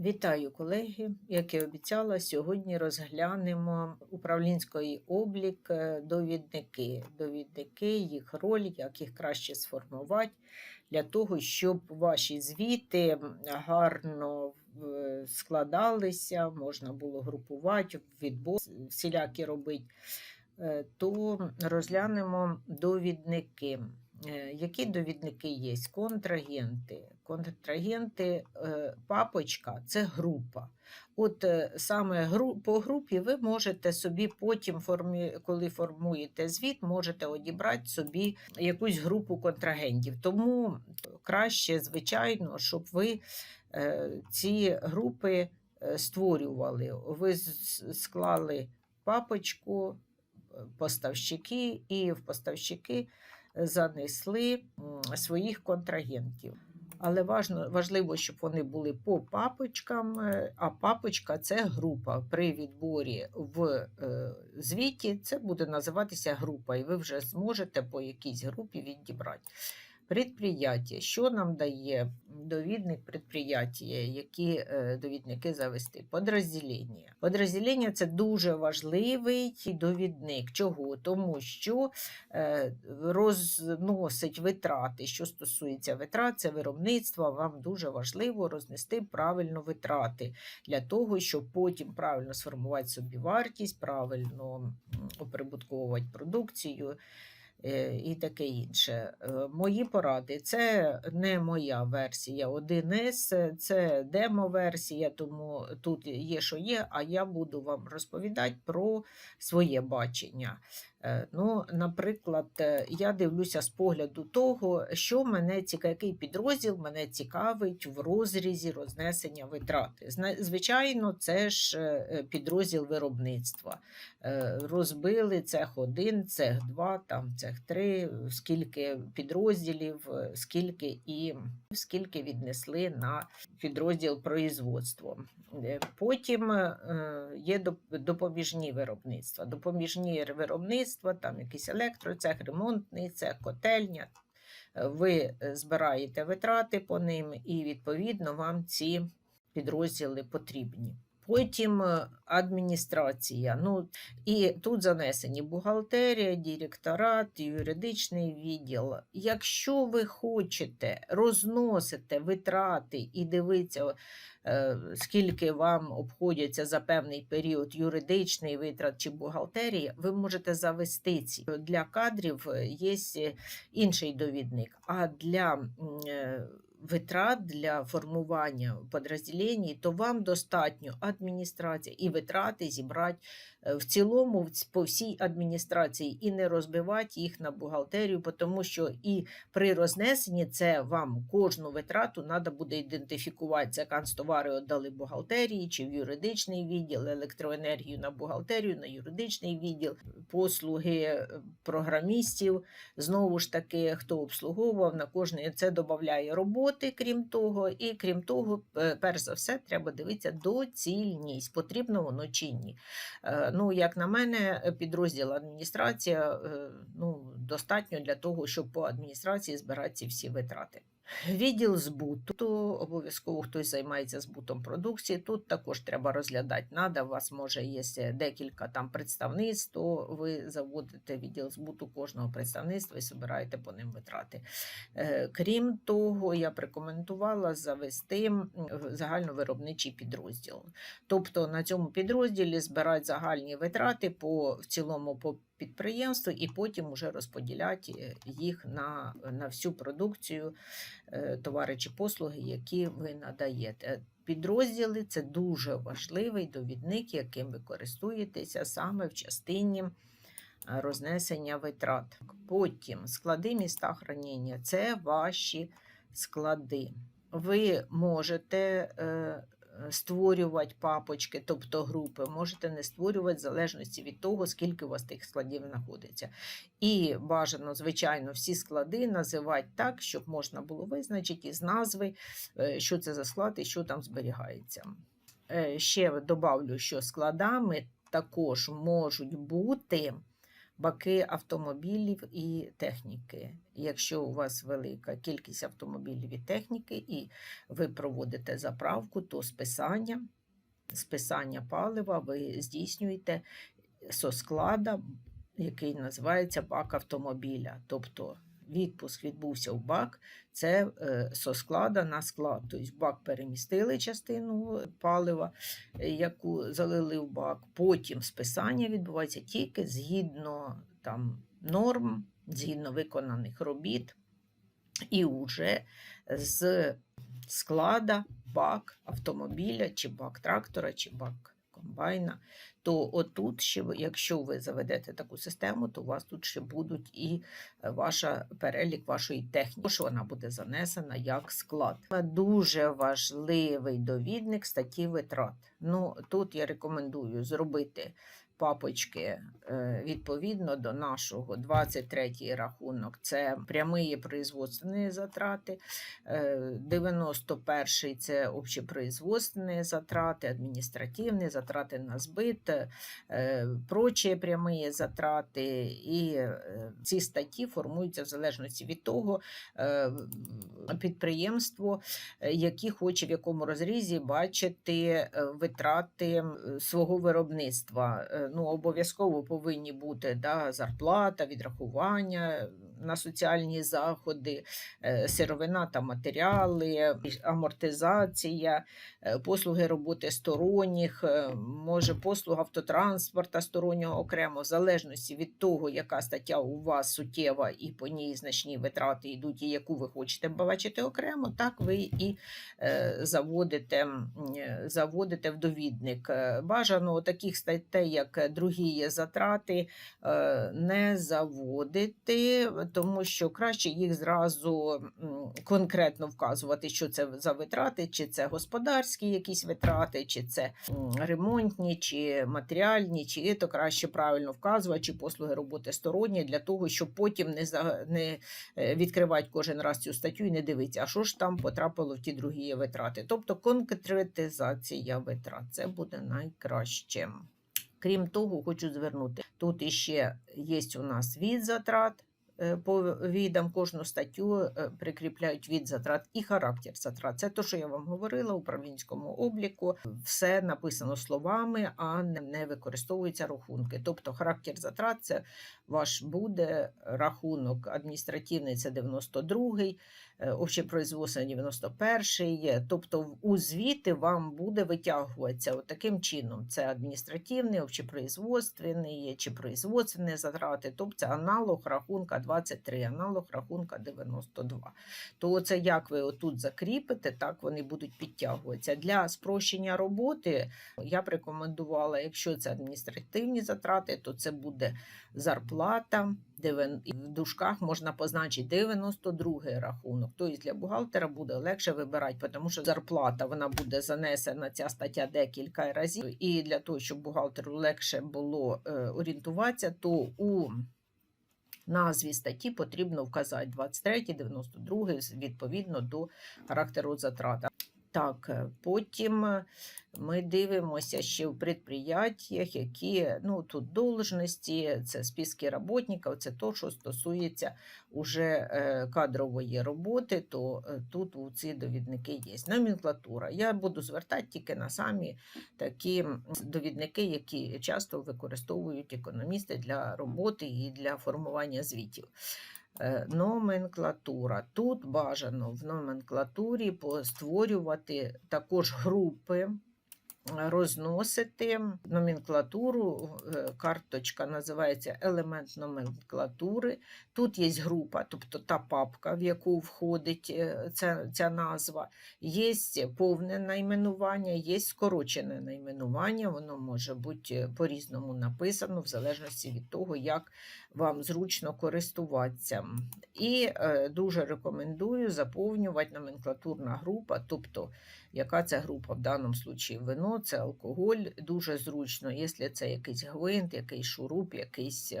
Вітаю, колеги! Як і обіцяла, сьогодні розглянемо управлінський облік е, довідники. Довідники, їх роль, як їх краще сформувати для того, щоб ваші звіти гарно е, складалися, можна було групувати, відбор всілякі робити. Е, То розглянемо довідники. Е, Які довідники є? Контрагенти. Контрагенти, е, папочка це група. От е, саме по групі ви можете собі потім, коли формуєте звіт, можете одібрати собі якусь групу контрагентів. Тому краще, звичайно, щоб ви ці групи створювали. Ви склали папочку, поставщики, і в поставщики занесли своїх контрагентів. Але важливо, щоб вони були по папочкам, е, а папочка це група. При відборі в е, звіті це буде називатися група, і ви вже зможете по якійсь групі відібрати. Предприяття. Що нам дає довідник предприяття, які е, довідники завести? Подрозділення. Подрозділення це дуже важливий довідник. Чого? Тому що е, розносить витрати. Що стосується витрат, це виробництва, вам дуже важливо рознести правильно витрати для того, щоб потім правильно сформувати собі вартість, правильно оприбутковувати продукцію і таке інше. Е, Мої поради це не моя версія 1С, це демо-версія, тому тут є, що є, а я буду вам розповідати про своє бачення. Е, Ну, наприклад, е, я дивлюся з погляду того, що мене цікавить, який підрозділ мене цікавить в розрізі рознесення витрати. Звичайно, це ж е, підрозділ виробництва. Розбили цех 1, цех 2, там цех 3, скільки підрозділів, скільки і скільки віднесли на підрозділ производства. Е, Потім є допоміжні виробництва. Допоміжні виробництва, там якийсь електроцех, ремонтний цех, котельня. Е, Ви е, збираєте витрати по ним, і відповідно вам ці підрозділи потрібні. Потім е, адміністрація. Ну, і тут занесені бухгалтерія, директорат, юридичний відділ. Якщо ви хочете розносити витрати і дивитися, е, скільки вам обходяться за певний період юридичний витрат чи бухгалтерії, ви можете завести ці. Для кадрів е, є інший довідник, а для витрат для формування підрозділень, то вам достатньо адміністрація і витрати зібрати в цілому по всій адміністрації і не розбивати їх на бухгалтерію, тому що і при рознесенні це вам кожну витрату треба буде ідентифікувати. Це канцтовари віддали бухгалтерії чи в юридичний відділ, електроенергію на бухгалтерію, на юридичний відділ, послуги е, програмістів. Знову ж таки, хто обслуговував на кожне це додає роботи, крім того, і крім того, е, перш за все, треба дивитися доцільність, потрібно воно чи ні. Е, Ну, як на мене, підрозділ адміністрація е, ну, достатньо для того, щоб по адміністрації збирати всі витрати. Відділ збуту, обов'язково хтось займається збутом продукції. Тут також треба розглядати. Надо, у вас може є декілька там представництв, то ви заводите відділ збуту кожного представництва і збираєте по ним витрати. Е, Крім того, я б рекомендувала завести загальновиробничий підрозділ. Тобто на цьому підрозділі збирати загальні витрати по в цілому по підприємству і потім уже розподіляти е, їх на, на всю продукцію, е, товари чи послуги, які ви надаєте. Підрозділи це дуже важливий довідник, яким ви користуєтеся саме в частині е, рознесення витрат. Потім склади міста хранення це ваші склади. Ви можете створювати папочки, тобто групи, можете не створювати в залежності від того, скільки у вас тих складів знаходиться. І бажано, звичайно, всі склади називати так, щоб можна було визначити із назви, е, що це за склад і що там зберігається. Е, Ще добавлю, що складами також можуть бути баки автомобілів і техніки. Якщо у вас велика кількість автомобілів і техніки, і ви проводите заправку, то списання, списання палива ви здійснюєте со склада, який називається бак автомобіля. Тобто відпуск відбувся в бак, це е, со склада на склад. Тобто в бак перемістили частину палива, е, яку залили в бак. Потім списання відбувається тільки згідно там, норм, згідно виконаних робіт. І вже з склада бак автомобіля, чи бак трактора, чи бак комбайна, то отут ще, якщо ви заведете таку систему, то у вас тут ще будуть і е, ваша перелік вашої техніки, що вона буде занесена як склад. Дуже важливий довідник статті витрат. Ну тут я рекомендую зробити. Папочки е, відповідно до нашого 23 рахунок це прямі производственні затрати, е, 91 це общепроизводственні затрати, адміністративні затрати на збит, е, прочі прямі затрати. І е, ці статті формуються в залежності від того е, підприємство, е, які хоче в якому розрізі бачити е, витрати свого виробництва. Ну, обов'язково повинні бути да, зарплата, відрахування на соціальні заходи, е, сировина та матеріали, амортизація, е, послуги роботи сторонніх, е, може послуга автотранспорта стороннього окремо, в залежності від того, яка стаття у вас суттєва і по ній значні витрати йдуть, і яку ви хочете бачити окремо, так ви і заводите, заводите в довідник. Бажано таких статей, як другі затрати, не заводити, тому що краще їх зразу конкретно вказувати, що це за витрати, чи це господарські якісь витрати, чи це ремонтні, чи матеріальні, чи то краще правильно вказувати, чи послуги роботи сторонні, для того, щоб потім не, за, не е, відкривати кожен раз цю статтю і не дивитися, а що ж там потрапило в ті другі витрати. Тобто конкретизація витрат це буде найкраще. Крім того, хочу звернути, тут іще є у нас від затрат. Е, По відам кожну статтю е, прикріпляють від затрат і характер затрат. Це те, що я вам говорила у правлінському обліку. Все написано словами, а не- не використовуються рахунки. Тобто характер затрат це ваш буде рахунок адміністративний, це 92-й, е, общепроизводственний 91-й. Тобто у звіти вам буде витягуватися таким чином. Це адміністративний, общепроизводственний чи производственні затрати, тобто це аналог рахунка 23, аналог рахунка 92. То це як ви отут закріпите, так вони будуть підтягуватися. Для спрощення роботи я б рекомендувала, якщо це адміністративні затрати, то це буде зарплата. В дужках можна позначити 92 рахунок. Тобто для бухгалтера буде легше вибирати, тому що зарплата вона буде занесена ця стаття декілька разів. І для того, щоб бухгалтеру легше було е, орієнтуватися, то у назві статті потрібно вказати 23, 92 з- відповідно до характеру затрат. Так, е, потім е, ми дивимося ще в предприяттях, які ну, тут должності, це списки роботників, це то, що стосується уже е, кадрової роботи, то тут у ці довідники є. Номенклатура. Я буду звертати тільки на самі такі довідники, які часто використовують економісти для роботи і для формування звітів. Е, Номенклатура. Тут бажано в номенклатурі створювати також групи, розносити номенклатуру. е, Карточка називається елемент номенклатури. Тут є група, тобто та папка, в яку входить е, ця, ця назва. Є повне найменування, є скорочене найменування. Воно може бути по-різному написано, в залежності від того, як вам зручно користуватися. І е, дуже рекомендую заповнювати номенклатурна група, тобто яка це група в даному случаї вино, це алкоголь, дуже зручно. Якщо це якийсь гвинт, якийсь шуруп, якийсь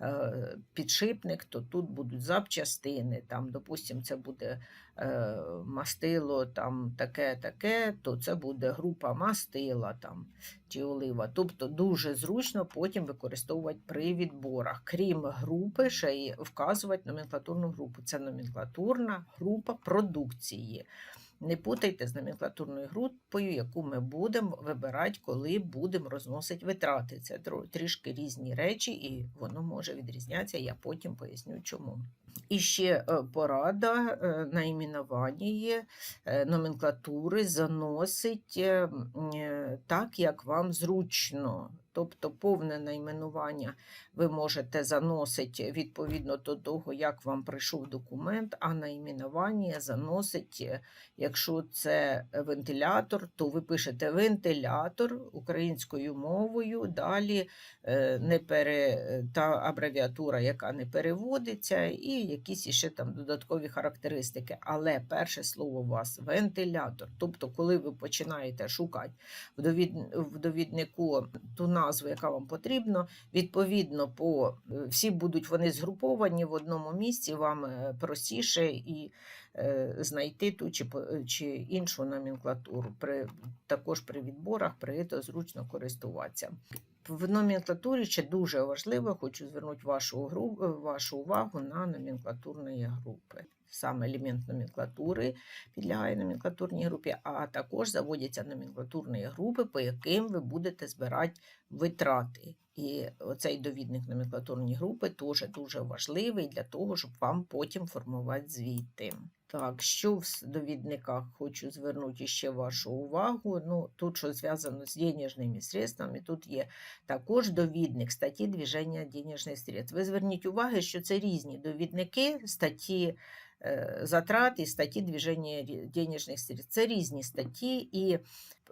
е, підшипник, то тут будуть запчастини. Там, допустимо, це буде е, мастило, там таке, таке, то це буде група мастила там, чи олива. Тобто дуже зручно потім використовувати при відборах. Крім групи, ще й вказувати номенклатурну групу. Це номенклатурна група продукції. Не путайте з номенклатурною групою, яку ми будемо вибирати, коли будемо розносити витрати. Це трішки різні речі, і воно може відрізнятися. Я потім поясню, чому. І ще е, порада е, на іменуванні е, номенклатури заносить так, як вам зручно. Тобто повне найменування ви можете заносити відповідно до того, як вам прийшов документ, а найменування заносить, якщо це вентилятор, то ви пишете вентилятор українською мовою, далі не пере, та абревіатура, яка не переводиться, і якісь іще там додаткові характеристики. Але перше слово у вас вентилятор. Тобто, коли ви починаєте шукати в, довід, в довіднику ту назву, яка вам потрібна, відповідно, по е, всі будуть вони згруповані в одному місці, вам е, простіше і е, знайти ту чи, чи іншу номенклатуру. При, також при відборах при це зручно користуватися. В номенклатурі ще дуже важливо, хочу звернути вашу, гру, е, вашу увагу на номенклатурні групи. Саме елемент номенклатури підлягає номенклатурній групі, а також заводяться номенклатурні групи, по яким ви будете збирати витрати. І оцей довідник номенклатурні групи теж дуже важливий для того, щоб вам потім формувати звіти. Так, що в довідниках хочу звернути ще вашу увагу. Ну, тут, що зв'язано з денежними средствами, тут є також довідник статті движення денежних средств. Ви зверніть увагу, що це різні довідники статті е, затрат і статті движення рі- денежних средств. Це різні статті і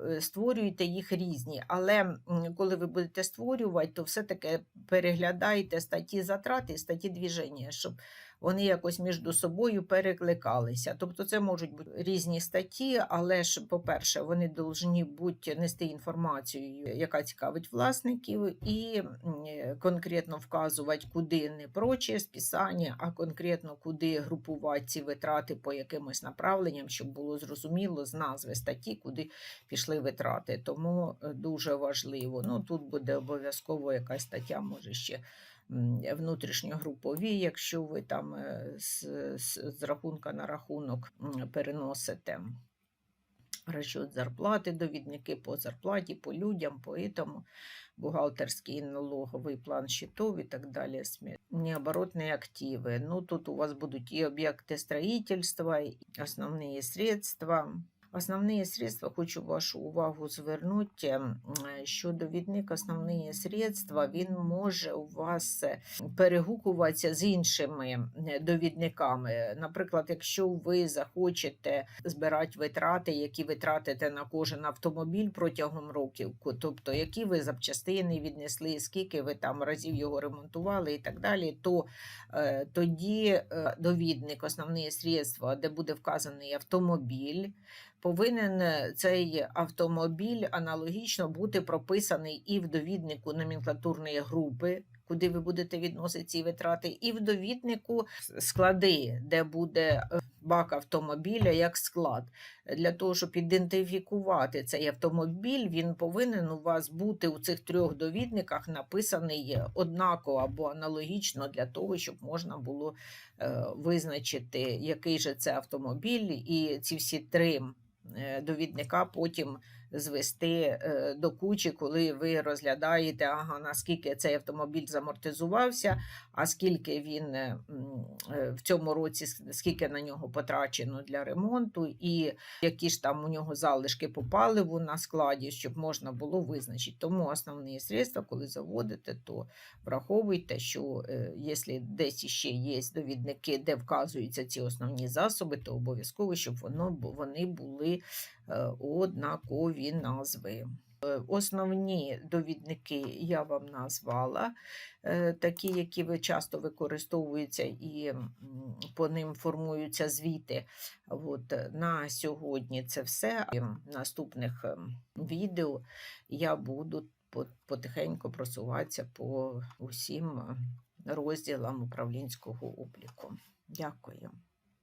е, створюєте їх різні. Але коли ви будете створювати, то все-таки переглядайте статті затрат і статті движення, щоб вони якось між собою перекликалися. Тобто це можуть бути різні статті, але ж, по-перше, вони повинні бути нести інформацію, яка цікавить власників, і конкретно вказувати, куди не проче списання, а конкретно куди групувати ці витрати по якимось направленням, щоб було зрозуміло з назви статті, куди пішли витрати. Тому е, дуже важливо. Ну тут буде обов'язково якась стаття, може ще внутрішньогрупові, якщо ви там е, з, з, з рахунка на рахунок переносите. Розчет зарплати, довідники по зарплаті, по людям, по ітому, бухгалтерський налоговий план щитов і так далі. Необоротні активи. Ну, тут у вас будуть і об'єкти строїтельства, і основні средства. Основні средства хочу вашу увагу звернути, е, що довідник основні средства він може у вас е, перегукуватися з іншими е, довідниками. Наприклад, якщо ви захочете збирати витрати, які ви тратите на кожен автомобіль протягом років, тобто які ви запчастини віднесли, скільки ви там разів його ремонтували і так далі, то е, тоді е, довідник основні средства, де буде вказаний автомобіль, повинен е, цей автомобіль аналогічно бути прописаний і в довіднику номенклатурної групи, куди ви будете відносити ці витрати, і в довіднику склади, де буде е, бак автомобіля як склад. Для того, щоб ідентифікувати цей автомобіль, він повинен у вас бути у цих трьох довідниках написаний однаково або аналогічно для того, щоб можна було е, визначити, який же це автомобіль, і ці всі три довідника потім звести е, до кучі, коли ви розглядаєте, ага, наскільки цей автомобіль замортизувався, а скільки він е, е, в цьому році, скільки на нього потрачено для ремонту, і які ж там у нього залишки по паливу на складі, щоб можна було визначити. Тому основні средства, коли заводите, то враховуйте, що якщо десь ще є довідники, де вказуються ці основні засоби, то обов'язково, щоб воно, вони були однакові назви. Е, Основні довідники я вам назвала, е, такі, які ви часто використовуються і по ним формуються звіти. От, е, на сьогодні це все. В наступних відео я буду потихеньку просуватися по усім е, розділам управлінського обліку. Дякую.